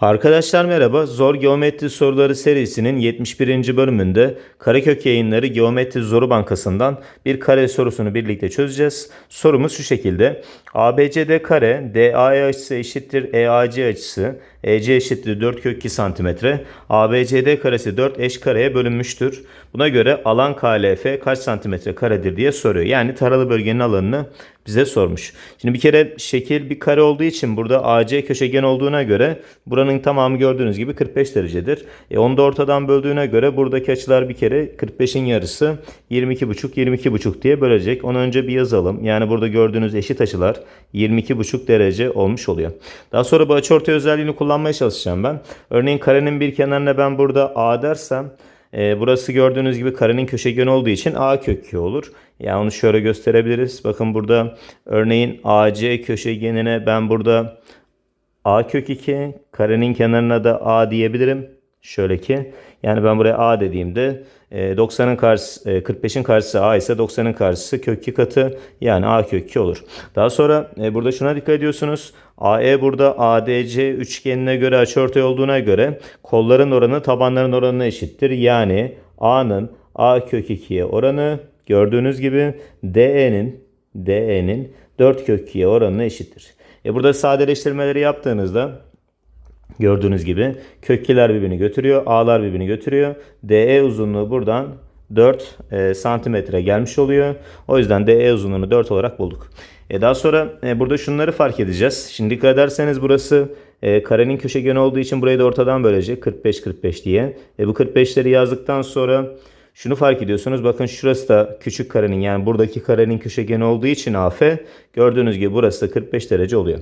Arkadaşlar merhaba. Zor Geometri Soruları serisinin 71. bölümünde Karekök Yayınları Geometri Zoru Bankası'ndan bir kare sorusunu birlikte çözeceğiz. Sorumuz şu şekilde. ABCD kare DAE açısı eşittir EAC açısı EC eşittir 4 kök 2 cm. ABCD karesi 4 eş kareye bölünmüştür. Buna göre alan KLF kaç santimetre karedir diye soruyor. Yani taralı bölgenin alanını bize sormuş. Şimdi bir kere şekil bir kare olduğu için burada AC köşegen olduğuna göre buranın tamamı gördüğünüz gibi 45 derecedir. E onu da ortadan böldüğüne göre buradaki açılar bir kere 45'in yarısı 22,5 22,5 diye bölecek. Onu önce bir yazalım. Yani burada gördüğünüz eşit açılar 22,5 derece olmuş oluyor. Daha sonra bu açıortay özelliğini kullanmaya çalışacağım ben. Örneğin karenin bir kenarına ben burada A dersem e, burası gördüğünüz gibi karenin köşegeni olduğu için A kökü olur. Yani onu şöyle gösterebiliriz. Bakın burada örneğin AC köşegenine ben burada A kök 2 karenin kenarına da A diyebilirim. Şöyle ki yani ben buraya A dediğimde e, 90'ın karşısı e, 45'in karşısı A ise 90'ın karşısı kök 2 katı yani A kök 2 olur. Daha sonra e, burada şuna dikkat ediyorsunuz. AE burada ADC üçgenine göre açıortay olduğuna göre kolların oranı tabanların oranına eşittir. Yani A'nın A kök 2'ye oranı gördüğünüz gibi DE'nin DE'nin 4 kök 2'ye oranına eşittir. E burada sadeleştirmeleri yaptığınızda Gördüğünüz gibi kökkiler birbirini götürüyor. A'lar birbirini götürüyor. DE uzunluğu buradan 4 e, santimetre gelmiş oluyor. O yüzden DE uzunluğunu 4 olarak bulduk. E, daha sonra e, burada şunları fark edeceğiz. Şimdi dikkat ederseniz burası e, karenin köşegeni olduğu için burayı da ortadan bölecek. 45-45 diye. E, bu 45'leri yazdıktan sonra şunu fark ediyorsunuz. Bakın şurası da küçük karenin yani buradaki karenin köşegeni olduğu için AF. Gördüğünüz gibi burası da 45 derece oluyor.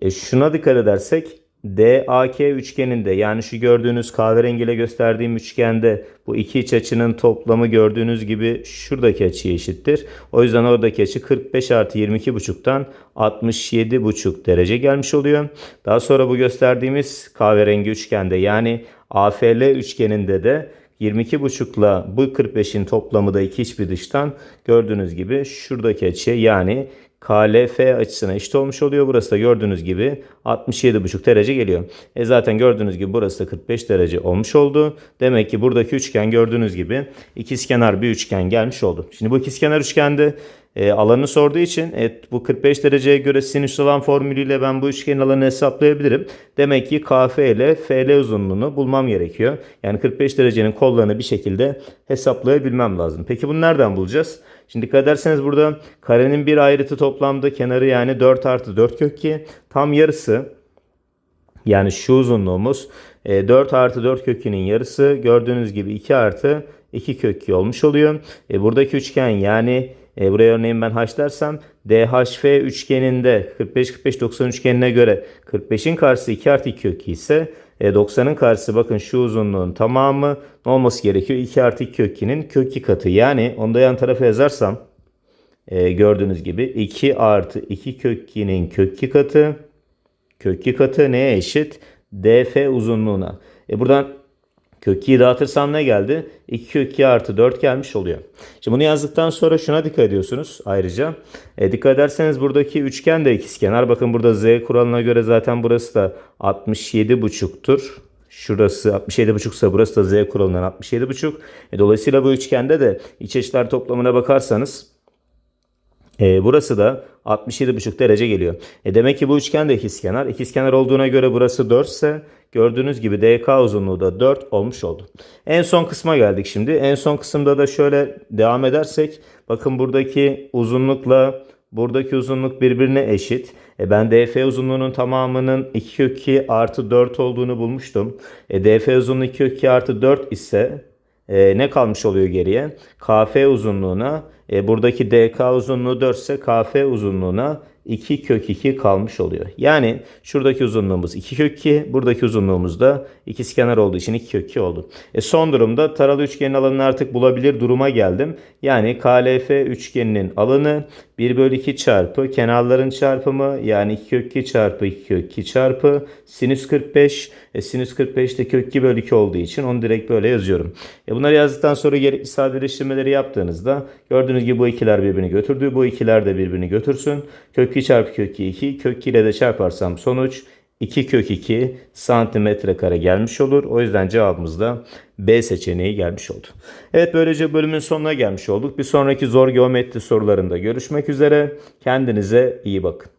E, şuna dikkat edersek DAK üçgeninde yani şu gördüğünüz kahverengiyle gösterdiğim üçgende bu iki iç açının toplamı gördüğünüz gibi şuradaki açıya eşittir. O yüzden oradaki açı 45 artı 22,5'tan 67,5 derece gelmiş oluyor. Daha sonra bu gösterdiğimiz kahverengi üçgende yani AFL üçgeninde de 22,5 ile bu 45'in toplamı da iki iç bir dıştan gördüğünüz gibi şuradaki açıya yani KLF açısına eşit olmuş oluyor. Burası da gördüğünüz gibi 67,5 derece geliyor. E zaten gördüğünüz gibi burası da 45 derece olmuş oldu. Demek ki buradaki üçgen gördüğünüz gibi ikizkenar bir üçgen gelmiş oldu. Şimdi bu ikizkenar üçgende e, alanını sorduğu için e, bu 45 dereceye göre sinüs alan formülüyle ben bu üçgenin alanını hesaplayabilirim. Demek ki KF ile FL uzunluğunu bulmam gerekiyor. Yani 45 derecenin kollarını bir şekilde hesaplayabilmem lazım. Peki bunu nereden bulacağız? Şimdi dikkat ederseniz burada karenin bir ayrıtı toplamda kenarı yani 4 artı 4 kök 2 tam yarısı yani şu uzunluğumuz 4 artı 4 kökünün yarısı gördüğünüz gibi 2 artı 2 kök 2 olmuş oluyor. E, buradaki üçgen yani e, buraya örneğin ben h dersem DHF üçgeninde 45-45-90 üçgenine göre 45'in karşısı 2 artı 2 kök 2 ise e, 90'ın karşısı bakın şu uzunluğun tamamı ne olması gerekiyor? 2 artı 2 kök 2'nin kök 2 katı. Yani onu da yan tarafa yazarsam e, gördüğünüz gibi 2 artı 2 kök 2'nin kök 2 katı kök 2 katı neye eşit? DF uzunluğuna. E buradan kök 2'yi dağıtırsam ne geldi? 2 kök 2 artı 4 gelmiş oluyor. Şimdi bunu yazdıktan sonra şuna dikkat ediyorsunuz ayrıca. E, dikkat ederseniz buradaki üçgen de ikizkenar. Bakın burada z kuralına göre zaten burası da 67,5'tur. Şurası 67,5 ise burası da z kuralından 67,5. E, dolayısıyla bu üçgende de iç açılar toplamına bakarsanız e, burası da 67,5 derece geliyor. E demek ki bu üçgen de ikizkenar. İkizkenar olduğuna göre burası 4 ise gördüğünüz gibi DK uzunluğu da 4 olmuş oldu. En son kısma geldik şimdi. En son kısımda da şöyle devam edersek bakın buradaki uzunlukla buradaki uzunluk birbirine eşit. E ben DF uzunluğunun tamamının 2 kök 2 artı 4 olduğunu bulmuştum. E DF uzunluğu 2 kök 2 artı 4 ise e, ne kalmış oluyor geriye? KF uzunluğuna e, buradaki DK uzunluğu 4 ise KF uzunluğuna 2 kök 2 kalmış oluyor. Yani şuradaki uzunluğumuz 2 kök 2, buradaki uzunluğumuz da ikizkenar olduğu için 2 kök 2 oldu. E son durumda taralı üçgenin alanını artık bulabilir duruma geldim. Yani KLF üçgeninin alanı 1 bölü 2 çarpı kenarların çarpımı yani 2 kök 2 çarpı 2 kök 2 çarpı sinüs 45. E, sinüs 45 de kök 2 bölü 2 olduğu için onu direkt böyle yazıyorum. E, bunları yazdıktan sonra gerekli sadeleştirmeleri yaptığınızda gördüğünüz gibi bu ikiler birbirini götürdü. Bu ikiler de birbirini götürsün. Kök 2 çarpı kök 2 2. Kök 2 ile de çarparsam sonuç 2 kök 2 santimetre kare gelmiş olur. O yüzden cevabımız da B seçeneği gelmiş oldu. Evet böylece bölümün sonuna gelmiş olduk. Bir sonraki zor geometri sorularında görüşmek üzere. Kendinize iyi bakın.